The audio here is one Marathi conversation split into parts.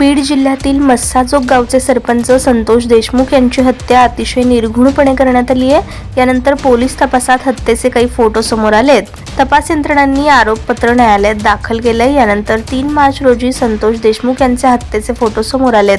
बीड जिल्ह्यातील मस्साजोग गावचे सरपंच संतोष देशमुख यांची हत्या अतिशय निर्घुणपणे करण्यात आली आहे. यानंतर पोलीस तपासात हत्येचे काही फोटो समोर आलेत. तपास यंत्रणांनी आरोपपत्र न्यायालयात दाखल केलंय. यानंतर तीन मार्च रोजी संतोष देशमुख यांच्या हत्येचे फोटो समोर आलेत.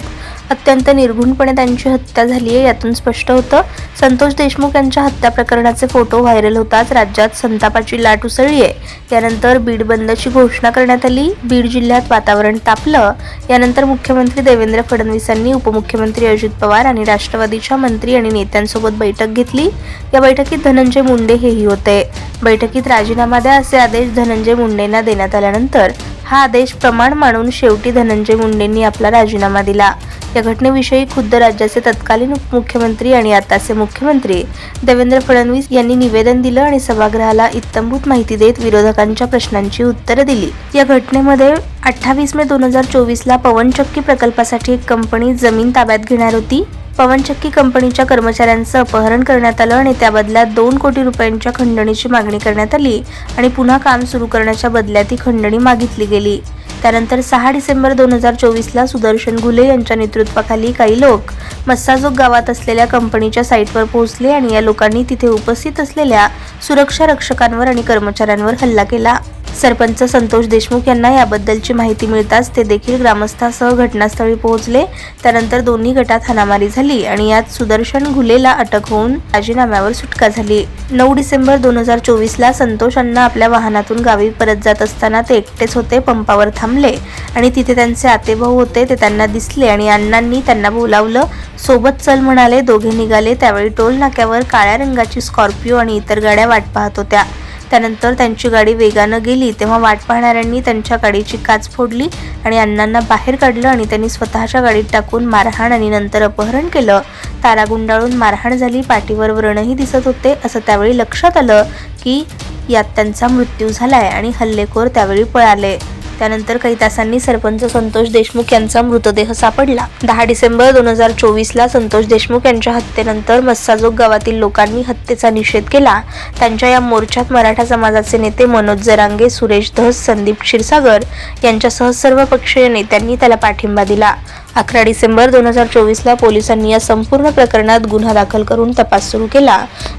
अत्यंत निर्घुणपणे त्यांची हत्या झाली आहे यातून स्पष्ट होतं संतोष देशमुख यांच्या हत्या प्रकरणाचे फोटो व्हायरल होताच राज्यात संतापाची लाट उसळली आहे. त्यानंतर बीड बंदची घोषणा करण्यात आली बीड जिल्ह्यात वातावरण तापलं. यानंतर मुख्यमंत्री देवेंद्र फडणवीसांनी उपमुख्यमंत्री अजित पवार आणि राष्ट्रवादीच्या मंत्री आणि नेत्यांसोबत बैठक घेतली. या बैठकीत धनंजय मुंडे हेही होते. बैठकीत राजीनामा द्या असे आदेश धनंजय मुंडेंना देण्यात आल्यानंतर हा आदेश प्रमाण मानून शेवटी धनंजय मुंडेंनी आपला राजीनामा दिला. या घटनेविषयी खुद्द राज्याचे तत्कालीन उपमुख्यमंत्री आणि आताचे मुख्यमंत्री देवेंद्र फडणवीस यांनी निवेदन दिलं आणि सभागृहाला इत्तंभूत माहिती देत विरोधकांच्या प्रश्नांची उत्तरं दिली. या घटनेमध्ये अठ्ठावीस मे दोन हजार चोवीसला पवनचक्की प्रकल्पासाठी एक कंपनी जमीन ताब्यात घेणार होती. पवनचक्की कंपनीच्या कर्मचाऱ्यांचं अपहरण करण्यात आलं आणि त्या बदल्यात दोन कोटी रुपयांच्या खंडणीची मागणी करण्यात आली आणि पुन्हा काम सुरू करण्याच्या बदल्यात ही खंडणी मागितली गेली. त्यानंतर सहा डिसेंबर दोन हजार चोवीसला सुदर्शन घुले यांच्या नेतृत्वाखाली काही लोक मस्साजोग गावात असलेल्या कंपनीच्या साईटवर पोहोचले आणि या लोकांनी तिथे उपस्थित असलेल्या सुरक्षा रक्षकांवर आणि कर्मचाऱ्यांवर हल्ला केला. सरपंच संतोष देशमुख यांना याबद्दलची माहिती मिळताच ते देखील ग्रामस्थासह घटनास्थळी पोहोचले. त्यानंतर दोन्ही गटात हाणामारी झाली आणि यात सुदर्शन घुलेला अटक होऊन राजीनाम्यावर सुटका झाली. नऊ डिसेंबर दोन हजार चोवीसला संतोष अण्णा आपल्या वाहनातून गावी परत जात असताना ते एकटेच होते पंपावर थांबले आणि तिथे त्यांचे आतेभाऊ होते ते त्यांना दिसले आणि अण्णांनी त्यांना बोलावलं. सोबत चल म्हणाले दोघे निघाले. त्यावेळी टोल नाक्यावर काळ्या रंगाची स्कॉर्पिओ आणि इतर गाड्या वाट पाहत होत्या. त्यानंतर त्यांची गाडी वेगानं गेली तेव्हा वाट पाहणाऱ्यांनी त्यांच्या गाडीची काच फोडली आणि अण्णांना बाहेर काढलं आणि त्यांनी स्वतःच्या गाडीत टाकून मारहाण आणि नंतर अपहरण केलं. तारा गुंडाळून मारहाण झाली पाठीवर व्रणही दिसत होते. असं त्यावेळी लक्षात आलं की यात त्यांचा मृत्यू झालाय आणि हल्लेखोर त्यावेळी पळाले. त्यानंतर काही तासांनी सरपंच संतोष देशमुख यांचा मृतदेह सापडला. दहा डिसेंबर दोन हजार चोवीसला संतोष देशमुख यांच्या हत्येनंतर मस्साजोग गावातील लोकांनी हत्येचा निषेध केला. त्यांच्या या मोर्चात मराठा समाजाचे नेते मनोज जरांगे सुरेश धस संदीप क्षीरसागर यांच्यासह सर्व पक्षीय नेत्यांनी त्याला पाठिंबा दिला. अकरा डिसेंबर दोन हजार चोवीसला पोलिसांनी या संपूर्ण प्रकरणात गुन्हा दाखल करून तपास सुरू केला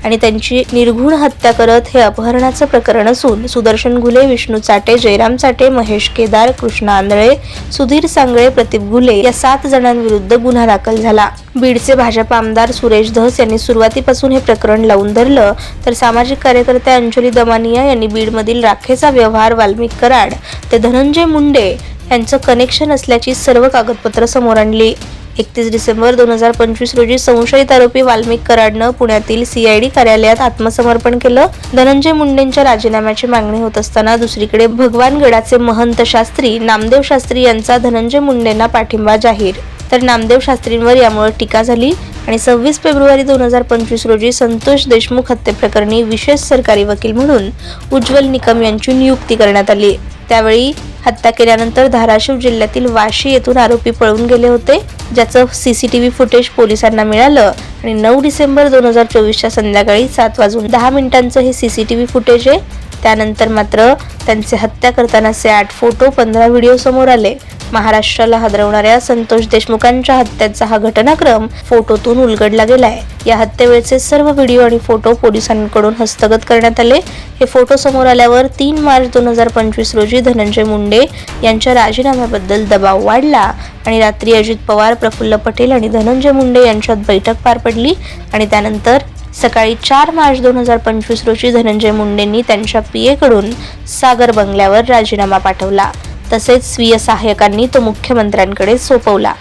आणि त्यांची निर्घुण हत्या करत हे अपहरणाचं प्रकरण असून सुदर्शन घुले विष्णू चाटे जयराम चाटे महेश केदार कृष्णा आंधळे सुधीर सांगळे प्रतीप घुले या सात जणांविरुद्ध गुन्हा दाखल झाला. बीडचे भाजप आमदार सुरेश धस यांनी सुरुवातीपासून हे प्रकरण लावून धरलं. तर सामाजिक कार्यकर्त्या अंजली दमानिया यांनी बीडमधील राखेचा व्यवहार वाल्मिक कराड ते धनंजय मुंडे यांचं कनेक्शन असल्याची सर्व कागदपत्र समोर आणली. एकतीस डिसेंबर दोन हजार पंचवीस रोजी संशयित आरोपी वाल्मिक कराडनं पुण्यातील सीआयडी कार्यालयात आत्मसमर्पण केलं. धनंजय मुंडेंच्या राजीनाम्याची मागणी होत असताना दुसरीकडे भगवानगडाचे महंत शास्त्री नामदेव शास्त्री यांचा धनंजय मुंडेंना पाठिंबा जाहीर. तर नामदेव शास्त्रींवर यामुळे टीका झाली आणि सव्वीस फेब्रुवारी दोन हजार पंचवीस रोजी संतोष देशमुख हत्येप्रकरणी विशेष सरकारी वकील म्हणून उज्ज्वल निकम यांची नियुक्ती करण्यात आली. त्यावेळी हत्या केल्यानंतर धाराशिव जिल्ह्यातील वाशी येथून आरोपी पळून गेले होते ज्याचं सीसीटीव्ही फुटेज पोलिसांना मिळालं. आणि नऊ डिसेंबर दोन हजार चोवीसच्या संध्याकाळी सात वाजून दहा मिनिटांचं हे सीसीटीव्ही फुटेज आहे. त्यानंतर मात्र त्यांचे हत्या करतानाचे आठ फोटो पंधरा व्हिडिओ समोर आले. महाराष्ट्राला हादरवणाऱ्या संतोष देशमुखांच्या हत्येचा हा घटनाक्रम फोटोतून उलगडला गेलाय. या हत्येवेळचे सर्व व्हिडिओ आणि फोटो पोलिसांकडून हस्तगत करण्यात आले. हे फोटो समोर आल्यावर तीन मार्च दोन हजार पंचवीस रोजी धनंजय मुंडे यांच्या राजीनाम्याबद्दल दबाव वाढला आणि रात्री अजित पवार प्रफुल्ल पटेल आणि धनंजय मुंडे यांच्यात बैठक पार पडली आणि त्यानंतर सकाळी चार मार्च दोन हजार पंचवीस रोजी धनंजय मुंडेंनी त्यांच्या पीएकडून सागर बंगल्यावर राजीनामा पाठवला. तसेच स्वीय सहाय्यकांनी तो मुख्यमंत्र्यांकडे सोपवला.